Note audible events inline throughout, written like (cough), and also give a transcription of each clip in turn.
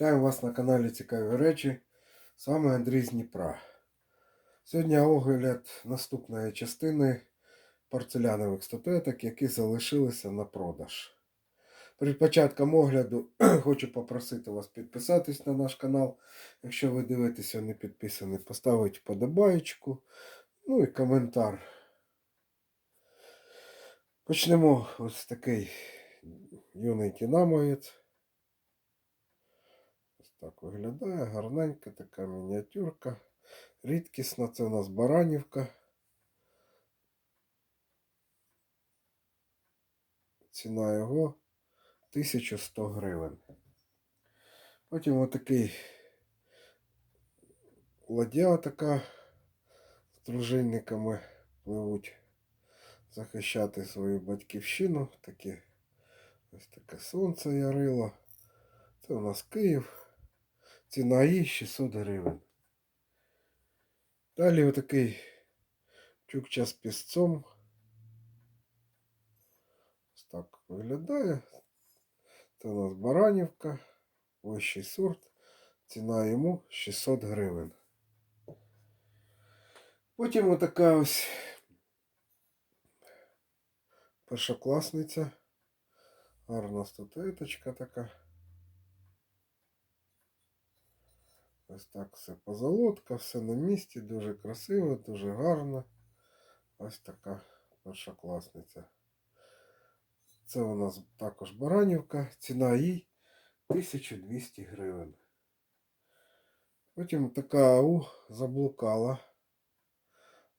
Вітаю вас на каналі Цікаві речі. З вами Андрій з Дніпра. Сьогодні огляд наступної частини порцелянових статуеток, які залишилися на продаж. Перед початком огляду (clears throat) хочу попросити вас підписатись на наш канал. Якщо ви дивитеся не підписані, поставити подобаєчку, ну і коментар. Почнемо ось такий юний динамоєць. Так виглядає. Гарненька така мініатюрка. Рідкісна, це у нас баранівка. Ціна його 1100 гривень. Потім отакий ладья така з дружинниками пливуть захищати свою батьківщину. Такі, ось таке сонце ярило. Це у нас Київ. Ціна її 600 гривень. Далі отакий чукча з пісцом. Ось так виглядає. Це у нас Баранівка, вищий сорт. Ціна йому 600 гривень. Потім отака ось першокласниця. Гарна статуеточка така. Ось так все позолотка, все на місці, дуже красиво, дуже гарно. Ось така першокласниця. Це у нас також Баранівка. Ціна їй 1200 гривень. Потім така АУ заблукала.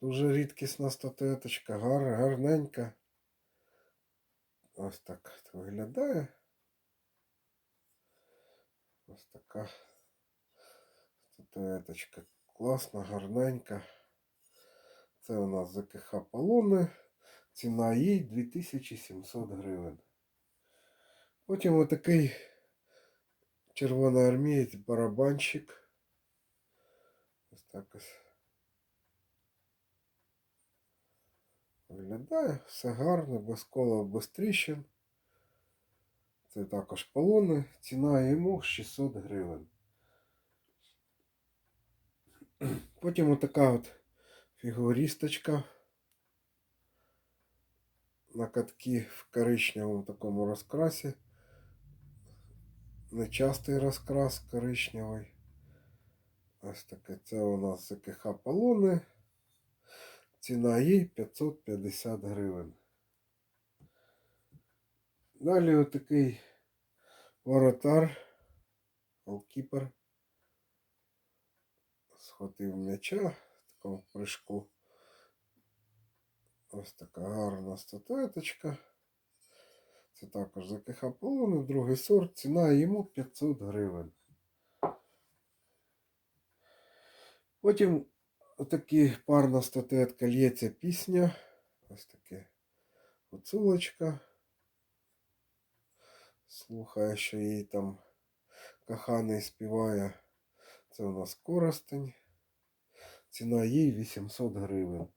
Дуже рідкісна статуеточка, гар, гарненька. Ось так виглядає. Ось така статуеточка. Класна, гарненька. Це у нас ЗКХ Полони. Ціна їй 2700 гривень. Потім отакий червоноармієць барабанщик. Ось так ось. Виглядає, все гарно, без кола, без тріщин. Це також полони. Ціна йому 600 гривень. Потім отака от фігуристочка на катки в коричневому такому розкрасі. Нечастий розкрас коричневий. Ось таке це у нас ЗКХ полони. Ціна їй 550 гривень. Далі отакий воротар, голкіпер. Схватив м'яча в такому прыжку. Ось така гарна статуеточка. Це також ЗКХ полони, другий сорт. Ціна йому 500 гривень. Потім отакі парна статуетка лється пісня. Ось таке гуцулочка. Слухає, що їй там коханий співає. Це у нас коростень. Ціна їй 800 гривень.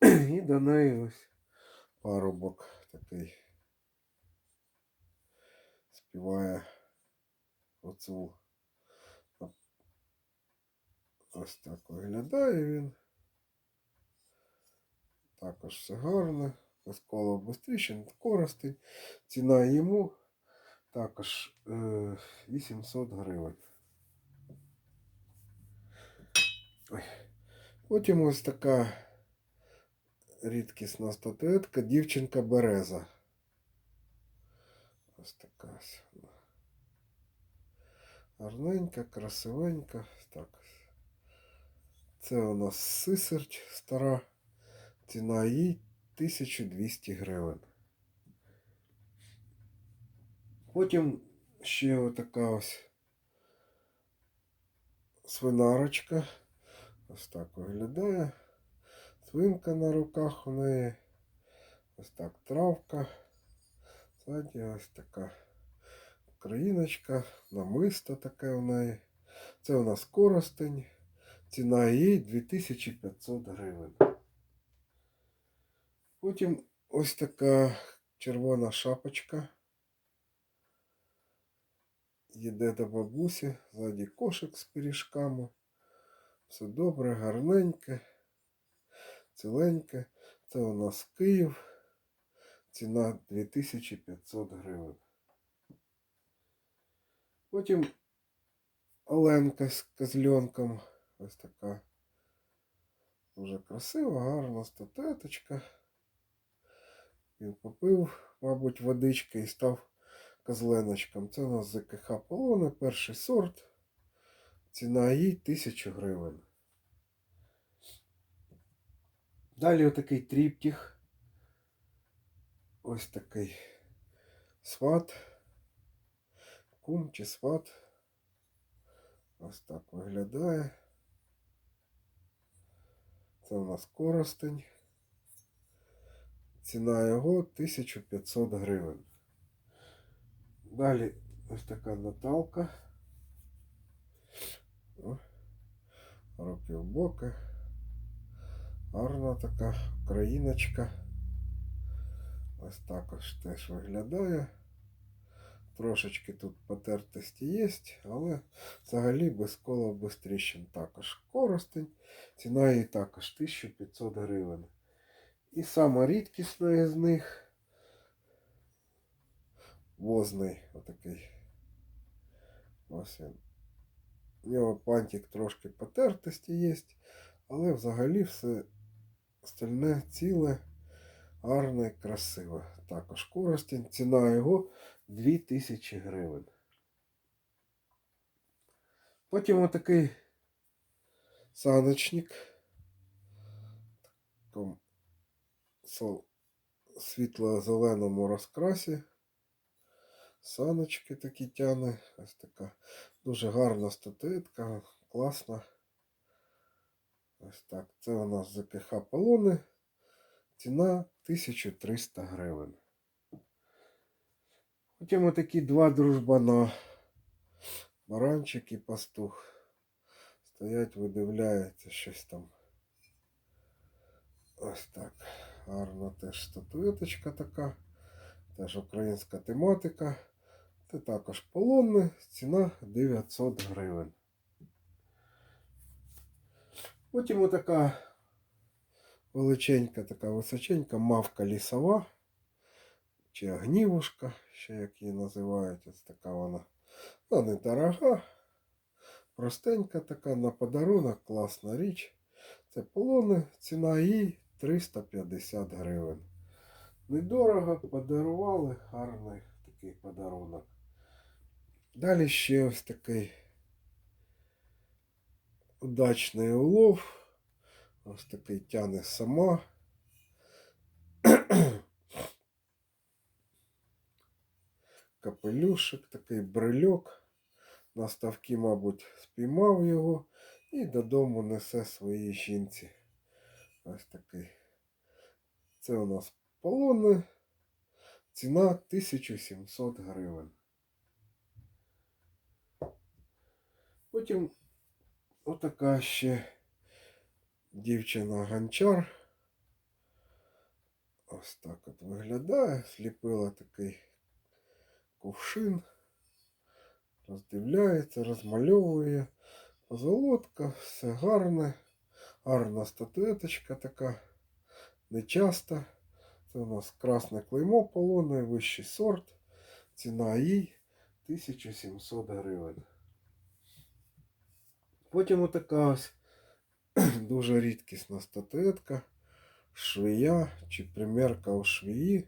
(clears throat) І до неї ось парубок такий співає гуцул. Ось так виглядає він. Також все гарно. Без кола без тріщин, коростень. Ціна йому також е, 800 гривень. Ой. Потім ось така рідкісна статуетка дівчинка Береза. Ось така вона. Гарненька, красивенька. Так. Це у нас сисерть стара. Ціна їй 1200 гривень. Потім ще отака ось свинарочка. Ось так виглядає. Свинка на руках у неї. Ось так травка. Ззаді ось така країночка, намисто таке у неї. Це у нас коростень. Ціна її 2500 гривень. Потім ось така червона шапочка. їде до бабусі, ззаді кошик з пиріжками. Все добре, гарненьке, ціленьке. Це у нас Київ. Ціна 2500 гривень. Потім Оленка з козленком. Ось така. Дуже красива, гарна статуеточка. Він попив, мабуть, водички і став козленочком. Це у нас ЗКХ Полони, перший сорт. Ціна її 1000 гривень. Далі отакий тріптіх. Ось такий сват. Кум чи сват. Ось так виглядає. Це у нас коростень. Ціна його 1500 гривень. Далі ось така Наталка. Руки в боки. Гарна така україночка. Ось також теж виглядає. Трошечки тут потертості є, але взагалі без кола, без тріщин також коростень. Ціна її також 1500 гривень. І сама рідкісна з них возний отакий. Ось він. У нього пантик трошки потертості є, але взагалі все остальне ціле, гарне, красиве. Також коростень. Ціна його 2000 гривень. Потім отакий саночник. В такому світло-зеленому розкрасі. Саночки такі тяне. Ось така дуже гарна статуетка, класна. Ось так. Це у нас ЗКХ Полони. Ціна 1300 гривень. Потім отакі два дружбана. Баранчик і пастух. Стоять, видивляються щось там. Ось так. Гарна теж статуеточка така. Теж українська тематика. Це також полонне. Ціна 900 гривень. Потім отака величенька, така височенька мавка лісова. Чи огнівушка, ще як її називають. Ось така вона. Вона недорога. Простенька така на подарунок, класна річ. Це полони, ціна її 350 гривень. Недорого подарували, гарний такий подарунок. Далі ще ось такий удачний улов. Ось такий тяне сама. (clears throat) Капелюшик, такий брильок. На ставки, мабуть, спіймав його і додому несе своїй жінці. Ось такий. Це у нас полони. Ціна 1700 гривень. Потім отака ще дівчина гончар. Ось так от виглядає. Сліпила такий кувшин. Роздивляється, розмальовує. Позолотка, все гарне. Гарна статуеточка така. Нечаста. Це у нас красне клеймо полоне, вищий сорт. Ціна їй 1700 гривень. Потім отака ось (clears throat) дуже рідкісна статуетка. Швія чи примірка у швії.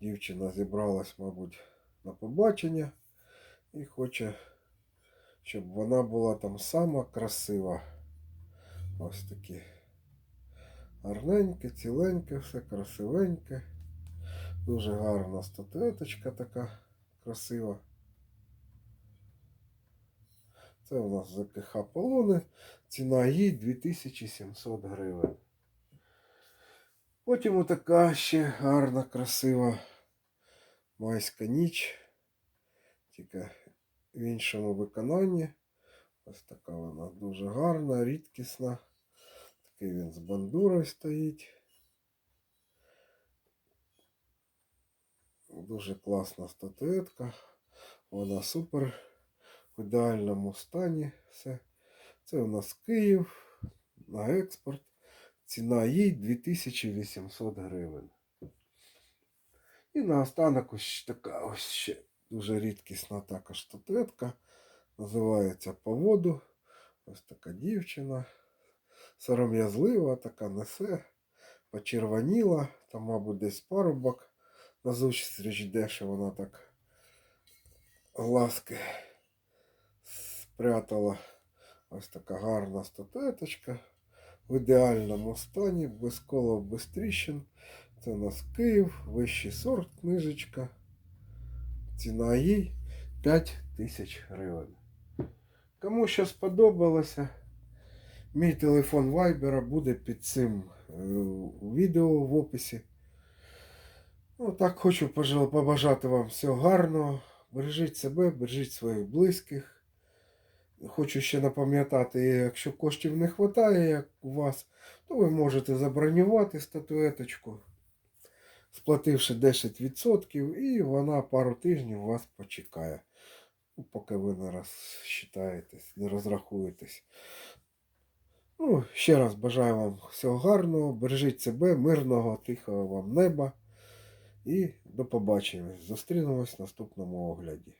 Дівчина зібралась, мабуть, на побачення і хоче, щоб вона була там сама красива. Ось такі. Гарненьке, ціленьке, все красивеньке. Дуже гарна статуеточка така красива. Це у нас ЗКХ полони. Ціна їй 2700 гривень. Потім отака ще гарна, красива майська ніч. Тільки в іншому виконанні. Ось така вона дуже гарна, рідкісна. Такий він з бандурою стоїть. Дуже класна статуетка. Вона супер в ідеальному стані. Все. Це у нас Київ на експорт. Ціна їй 2800 гривень. І наостанок ось така ось ще дуже рідкісна також статуетка. Називається Поводу. Ось така дівчина. Сором'язлива, така несе, почервоніла, там, мабуть, десь парубок на зустріч що вона так глазки спрятала. Ось така гарна статуеточка в ідеальному стані, без колов, без тріщин. Це у нас Київ, вищий сорт, книжечка. Ціна їй 5 тисяч гривень. Кому що сподобалося, мій телефон Вайбера буде під цим е, відео в описі. Ну, так хочу побажати вам всього гарного. Бережіть себе, бережіть своїх близьких. Хочу ще напам'ятати, якщо коштів не вистачає, як у вас, то ви можете забронювати статуеточку, сплативши 10%, і вона пару тижнів вас почекає. Ну, поки ви не розчитаєтесь, не розрахуєтесь. Ну, ще раз бажаю вам всього гарного, бережіть себе, мирного, тихого вам неба. І до побачення. Зустрінемось в наступному огляді.